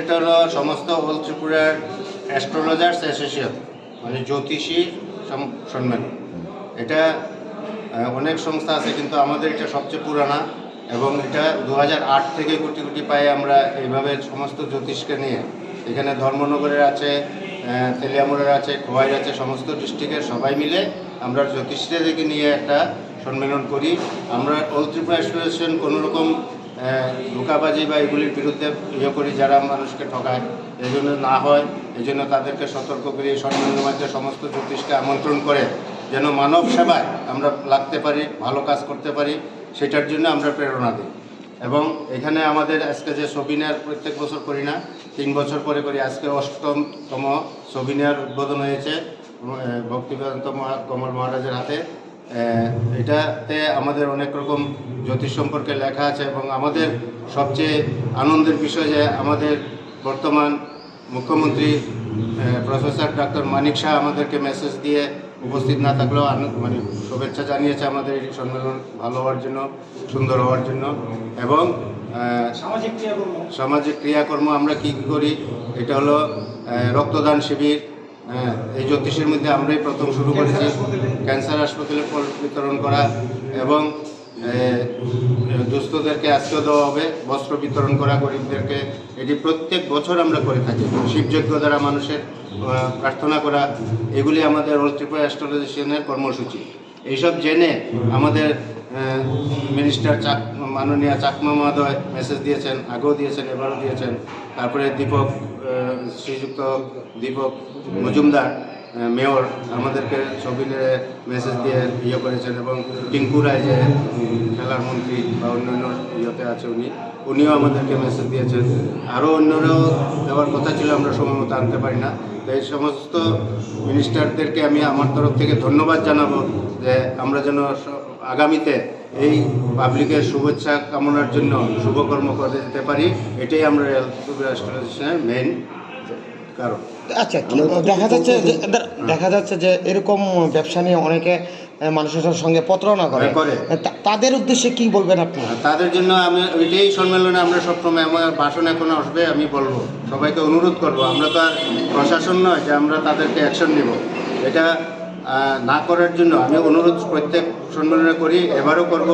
এটা হলো সমস্ত হোল ত্রিপুরার অ্যাস্ট্রোলজার্স অ্যাসোসিয়েশন মানে জ্যোতিষী, সম- সম্মেলন এটা অনেক সংস্থা আছে, কিন্তু আমাদের এটা সবচেয়ে পুরানা এবং এটা দু থেকে কোটি কোটি পায়ে আমরা এইভাবে সমস্ত জ্যোতিষকে নিয়ে, এখানে ধর্মনগরের আছে তেলিয়ামুড়ের আছে খোয়াইর আছে, সমস্ত ডিস্ট্রিক্টের সবাই মিলে আমরা জ্যোতিষীদেরকে নিয়ে একটা সম্মেলন করি। আমরা অল ত্রিপুরা অ্যাসোসিয়েশন কোনোরকম ধোকাবাজি বা এগুলির বিরুদ্ধে ইয়ে করি, যারা মানুষকে ঠকায়। এই জন্য না হয় এই জন্য তাদেরকে সতর্ক করি মাধ্যমে সমস্ত জ্যোতিষকে আমন্ত্রণ করে, যেন মানব সেবায় আমরা লাগতে পারি, ভালো কাজ করতে পারি, সেটার জন্য আমরা প্রেরণা দিই। এবং এখানে আমাদের আজকে যে সবিনার প্রত্যেক বছর করি না, তিন বছর পরে করি। আজকে অষ্টমতম সবিনার উদ্বোধন হয়েছে ভক্তিবেদান্ত কমল মহারাজের হাতে। এটাতে আমাদের অনেক রকম জ্যোতিষ সম্পর্কে লেখা আছে এবং আমাদের সবচেয়ে আনন্দের বিষয় যে আমাদের বর্তমান মুখ্যমন্ত্রী প্রফেসর ডাক্তার মানিক শাহ আমাদেরকে মেসেজ দিয়ে উপস্থিত না থাকলেও মানে শুভেচ্ছা জানিয়েছে আমাদের এই সম্মেলন ভালো হওয়ার জন্য সুন্দর হওয়ার জন্য এবং সামাজিক ক্রিয়াকর্ম। সামাজিক ক্রিয়াকর্ম আমরা কি কি করি? এটা হলো রক্তদান শিবির হ্যাঁ, এই জ্যোতিষের মধ্যে আমরাই প্রথম শুরু করেছি। ক্যান্সার হাসপাতালে ফল বিতরণ করা এবং দুস্থদেরকে আজকেও দেওয়া হবে বস্ত্র বিতরণ করা গরিবদেরকে। এটি প্রত্যেক বছর আমরা করে থাকি। শিবযজ্ঞ দ্বারা মানুষের প্রার্থনা করা এগুলি আমাদের অল ত্রিপুরা অ্যাস্ট্রোলজিশনের কর্মসূচি। এইসব জেনে আমাদের মিনিস্টার চাক মাননীয় চাকমা মহোদয় মেসেজ দিয়েছেন আগেও দিয়েছেন এবারও দিয়েছেন। তারপরে দীপক শ্রীযুক্ত দীপক মজুমদার মেয়র, আমাদেরকে ছবিতে মেসেজ দিয়ে ইয়ে করেছেন এবং টিঙ্কু রায় যে খেলার মন্ত্রী বা অন্যান্য ইয়েতে আছে উনি, উনিও আমাদেরকে মেসেজ দিয়েছেন। আরও অন্যরাও দেওয়ার কথা ছিল, আমরা সময় মতো আনতে পারি না। তো এই সমস্ত মিনিস্টারদেরকে আমি আমার তরফ থেকে ধন্যবাদ জানাব যে আমরা যেন আগামীতে এই পাবলিকের শুভেচ্ছা কামনার জন্য শুভকর্ম করে যেতে পারি। এটাই আমরা রেল অ্যাস্ট্রোলজিশনের মেইন কারণ। আচ্ছা দেখা যাচ্ছে যে দেখা যাচ্ছে যে এরকম ব্যবসা নিয়ে অনেকে মানুষের সঙ্গে প্রতারণা করে। হ্যাঁ। তাদের উদ্দেশ্যে কি বলবেন আপনি? তাদের জন্য আমি ওইটাই সম্মেলনে আমরা সবসময় আমার ভাষণ এখন আসবে আমি বলব। সবাইকে অনুরোধ করব। আমরা তো আর প্রশাসন নয় যে আমরা তাদেরকে অ্যাকশন নিব। এটা না করার জন্য আমি অনুরোধ প্রত্যেক সম্মেলনে করি এবারও করব।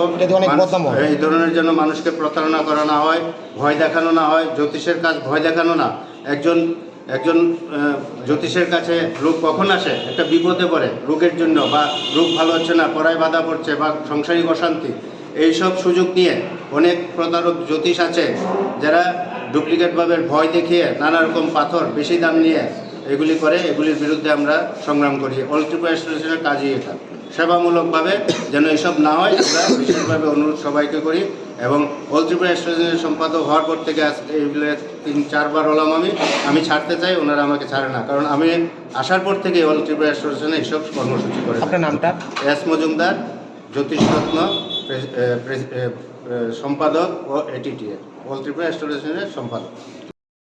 হয়। এই ধরনের জন্য মানুষকে প্রতারণা করা না হয় ভয় দেখানো না হয় জ্যোতিষের কাজ ভয় দেখানো না। একজন একজন জ্যোতিষের কাছে রোগ কখন আসে? একটা বিপদে পড়ে, রোগের জন্য, বা রোগ ভালো হচ্ছে না, পড়ায় বাধা পড়ছে, বা সংসারিক অশান্তি। এইসব সুযোগ নিয়ে অনেক প্রতারক জ্যোতিষ আছে, যারা ডুপ্লিকেটভাবে ভয় দেখিয়ে নানা রকম পাথর বেশি দাম নিয়ে এগুলি করে, এগুলির বিরুদ্ধে আমরা সংগ্রাম করি। অল ত্রিপুরা অ্যাসোসিয়েশনের কাজই এটা। সেবামূলকভাবে যেন এসব না হয় আমরা বিশেষভাবে অনুরোধ সবাইকে করি এবং অল ত্রিপুরা অ্যাসোসিয়েশনের সম্পাদক হওয়ার পর থেকে এইগুলো তিন চারবার হলাম আমি। আমি ছাড়তে চাই ওনারা আমাকে ছাড়ে না। কারণ আমি আসার পর থেকে অল ত্রিপুরা অ্যাসোসিয়েশনে এইসব কর্মসূচি করে আপনার নামটা? এস মজুমদার জ্যোতিষরত্ন সম্পাদক ও এটিটিএ অল ত্রিপুরা অ্যাসোসিয়েশনের সম্পাদক।